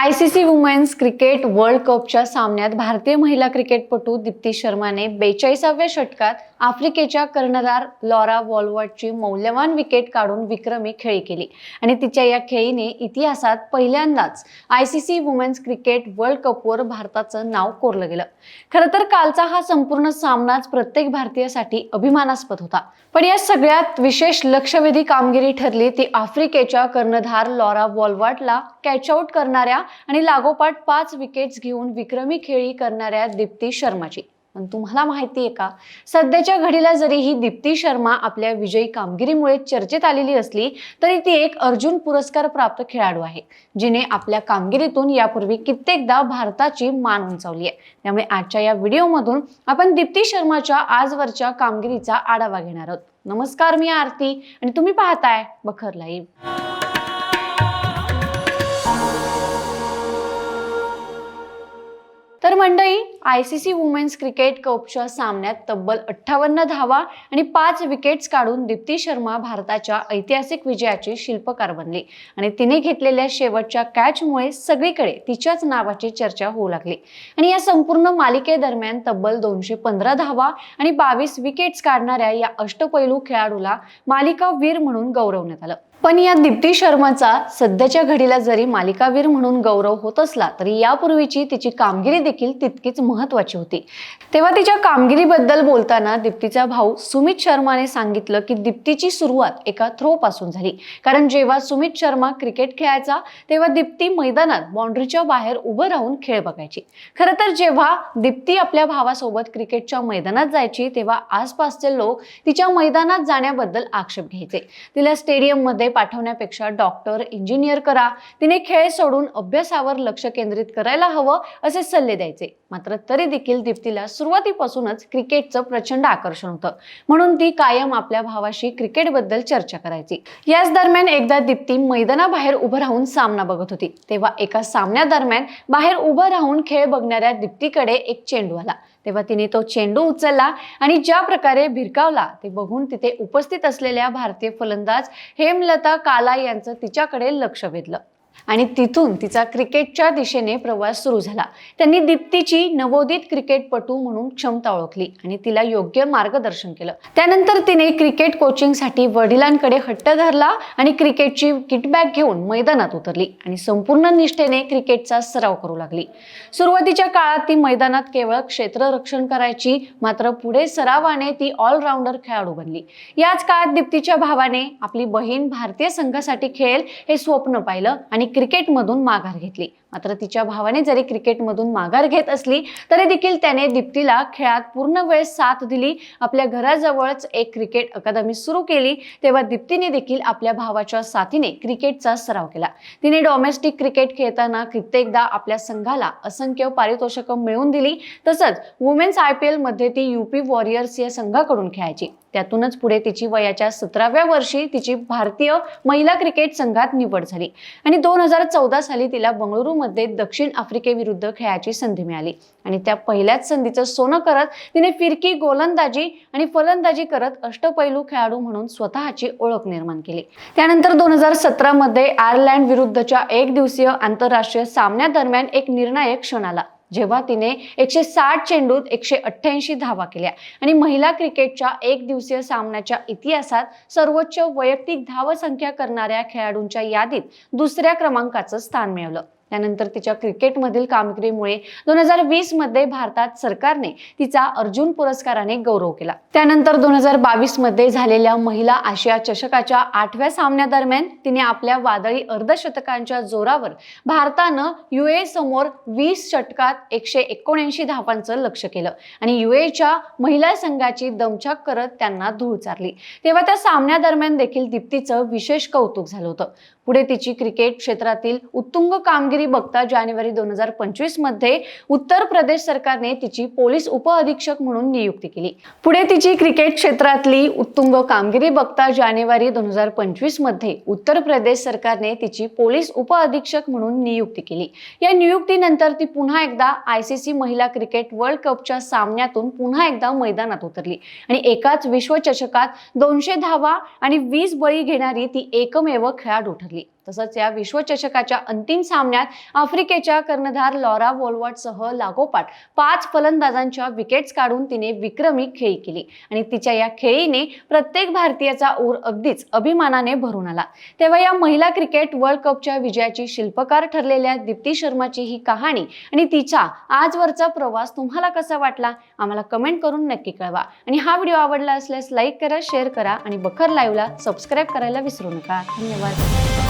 I C C women's cricket world कपच्या सामन्यात भारतीय महिला क्रिकेटपटू दीप्ती शर्माने बेचाळीसाव्या षटकात आफ्रिकेच्या कर्णधार लॉरा वॉलवर्टची मौल्यवान विकेट काढून विक्रमी खेळी केली. आणि तिच्या या खेळीने इतिहासात पहिल्यांदाच I C C women's cricket world कपवर भारताचं नाव कोरलं गेलं. खरं तर कालचा हा संपूर्ण सामनाच प्रत्येक भारतीयासाठी अभिमानास्पद होता. पण या सगळ्यात विशेष लक्षवेधी कामगिरी ठरली ती आफ्रिकेच्या कर्णधार लॉरा वॉलवर्टला कॅचआउट करणाऱ्या आणि लागोपाठ पाच विकेट्स घेऊन विक्रमी खेळी करणाऱ्या दीप्ती शर्माची. पण तुम्हाला माहिती आहे का सध्याच्या घडीला जरी ही दीप्ती शर्मा आपल्या विजयी कामगिरीमुळे चर्चेत आलेली असली तरी ती एक अर्जुन पुरस्कार प्राप्त खेळाडू आहे जिने आपल्या कामगिरीतून यापूर्वी कित्येकदा भारताची मान उंचावली आहे. त्यामुळे आजच्या या व्हिडिओमधून आपण दीप्ती शर्माच्या आजवरच्या कामगिरीचा आढावा घेणार आहोत. नमस्कार मी आरती आणि तुम्ही पाहताय बखर लाईव्ह. तर मंडळी I C C women's cricket कपच्या सामन्यात तब्बल अठ्ठावन्न धावा आणि पाच विकेट्स काढून दीप्ती शर्मा भारताच्या ऐतिहासिक विजयाची शिल्पकार बनली. आणि तिने घेतलेल्या शेवटच्या कॅचमुळे सगळीकडे तिच्याच नावाची चर्चा होऊ लागली. आणि या संपूर्ण मालिकेदरम्यान तब्बल दोनशे पंधरा धावा आणि बावीस विकेट्स काढणाऱ्या या अष्टपैलू खेळाडूला मालिका वीर म्हणून गौरवण्यात आलं. पण या दीप्ती शर्माचा सध्याच्या घडीला जरी मालिकावीर म्हणून गौरव होत असला तरी यापूर्वीची तिची कामगिरी देखील तितकीच महत्वाची होती. तेव्हा तिच्या कामगिरीबद्दल बोलताना दीप्तीचा भाऊ सुमित शर्माने सांगितलं की दीप्तीची सुरुवात एका थ्रो पासून झाली. कारण जेव्हा सुमित शर्मा क्रिकेट खेळायचा तेव्हा दीप्ती मैदानात बाउंड्रीच्या बाहेर उभं राहून खेळ बघायची. खरं तर जेव्हा दीप्ती आपल्या भावासोबत क्रिकेटच्या मैदानात जायची तेव्हा आसपासचे लोक तिच्या मैदानात जाण्याबद्दल आक्षेप घ्यायचे. तिला स्टेडियममध्ये पाठवण्यापेक्षा डॉक्टर इंजिनियर करा. तिने खेळ सोडून अभ्यासावर लक्ष केंद्रित करायला हवं असे सल्ले द्यायचे. मात्र तरी देखील दीप्तीला सुरुवातीपासूनच क्रिकेटचं प्रचंड आकर्षण होतं. म्हणून ती कायम आपल्या भावाशी क्रिकेटबद्दल चर्चा करायची. याच दरम्यान एकदा दीप्ती मैदानाबाहेर उभं राहून सामना बघत होती. तेव्हा एका सामन्यादरम्यान बाहेर उभं राहून खेळ बघणाऱ्या दीप्तीकडे एक चेंडू आला. तेव्हा तिने तो चेंडू उचलला आणि ज्या प्रकारे भिरकावला ते बघून तिथे उपस्थित असलेल्या भारतीय फलंदाज हेमलता काला यांचं तिच्याकडे लक्ष वेधलं. आणि तिथून तिचा क्रिकेटच्या दिशेने प्रवास सुरू झाला. त्यांनी दीप्तीची नवोदित क्रिकेटपटू म्हणून क्षमता ओळखली आणि तिला योग्य मार्गदर्शन केलं. त्यानंतर तिने क्रिकेट कोचिंगसाठी वडिलांकडे हट्ट धरला आणि क्रिकेटची किटबॅग घेऊन मैदानात उतरली आणि संपूर्ण निष्ठेने क्रिकेटचा सराव करू लागली. सुरुवातीच्या काळात ती मैदानात केवळ क्षेत्ररक्षण करायची मात्र पुढे सरावाने ती ऑलराऊंडर खेळाडू बनली. याच काळात दीप्तीच्या भावाने आपली बहीण भारतीय संघासाठी खेळेल हे स्वप्न पाहिलं आणि क्रिकेटमधून माघार घेतली. मात्र तिच्या भावाने जरी क्रिकेटमधून माघार घेत असली तरी देखील त्याने दीप्तीला खेळात पूर्ण वेळ साथ दिली. आपल्या घराजवळच एक क्रिकेट अकादमी सुरू केली तेव्हा दीप्तीने देखील आपल्या भावाच्या साथीने क्रिकेटचा सराव केला. तिने डोमेस्टिक क्रिकेट खेळताना कित्येकदा आपल्या संघाला असंख्य पारितोषिकं मिळवून दिली तसंच वुमेन्स आय पी एलमध्ये ती युपी वॉरियर्स या संघाकडून खेळायची. त्यातूनच पुढे तिची वयाच्या सतराव्या वर्षी तिची भारतीय महिला क्रिकेट संघात निवड झाली. आणि दोन हजार चौदा साली तिला बंगळुरूमध्ये दक्षिण आफ्रिकेविरुद्ध खेळायची संधी मिळाली. आणि त्या पहिल्याच संधीचं सोनं करत तिने फिरकी गोलंदाजी आणि फलंदाजी करत अष्टपैलू खेळाडू म्हणून स्वतःची ओळख निर्माण केली. त्यानंतर दोन हजार सतरा मध्ये आयर्लंड विरुद्धच्या एक दिवसीय आंतरराष्ट्रीय सामन्यादरम्यान एक निर्णायक क्षण आला. जेव्हा तिने एकशे साठ चेंडूत एकशे अठ्ठ्याऐंशी धावा केल्या. आणि महिला क्रिकेटच्या एक दिवसीय सामन्याच्या इतिहासात सर्वोच्च वैयक्तिक धावसंख्या करणाऱ्या खेळाडूंच्या यादीत दुसऱ्या क्रमांकाचं स्थान मिळवलं. त्यानंतर तिच्या क्रिकेटमधील कामगिरीमुळे दोन हजार वीसमध्ये भारतात सरकारने तिचा अर्जुन पुरस्काराने गौरव केला. त्यानंतर दोन हजार बावीसमध्ये झालेल्या महिला आशिया चषकाच्या आठव्या सामन्यादरम्यान तिने आपल्या वादळी अर्धशतकांच्या जोरावर भारतानं युए समोर वीस षटकात एकशे एकोणऐंशी धावांचं लक्ष केलं आणि युएच्या महिला संघाची दमछाक करत त्यांना धूळ चारली. तेव्हा त्या सामन्यादरम्यान देखील दीप्तीचं विशेष कौतुक झालं होतं. पुढे तिची क्रिकेट क्षेत्रातील उत्तुंग कामगिरी बघता जानेवारी दोन हजार पंचवीसमध्ये उत्तर प्रदेश सरकारने तिची पोलीस उपअधीक्षक म्हणून नियुक्ती केली. पुढे तिची क्रिकेट क्षेत्रातली उत्तुंग कामगिरी बघता जानेवारी दोन हजार पंचवीसमध्ये उत्तर प्रदेश सरकारने तिची पोलीस उपअधीक्षक म्हणून नियुक्ती केली. या नियुक्तीनंतर ती पुन्हा एकदा आय सी सी महिला क्रिकेट वर्ल्ड कपच्या सामन्यातून पुन्हा एकदा मैदानात उतरली आणि एकाच विश्वचषकात दोनशे धावा आणि वीस बळी घेणारी ती एकमेव खेळाडू ठरली. तसंच या विश्वचषकाच्या अंतिम सामन्यात आफ्रिकेच्या कर्णधार लॉरा वॉलवॉटसह लागोपाठ पाच फलंदाजांच्या विकेट्स काढून तिने विक्रमी खेळी केली. आणि तिच्या या खेळीने प्रत्येक भारतीयाचा ऊर अगदीच अभिमानाने भरून आला. तेव्हा या महिला क्रिकेट वर्ल्ड कपच्या विजयाची शिल्पकार ठरलेल्या दीप्ती शर्माची ही कहाणी आणि तिचा आजवरचा प्रवास तुम्हाला कसा वाटला? आम्हाला कमेंट करून नक्की कळवा. आणि हा व्हिडिओ आवडला असल्यास लाईक करा शेअर करा आणि बखर लाईव्हला सबस्क्राईब करायला विसरू नका. धन्यवाद.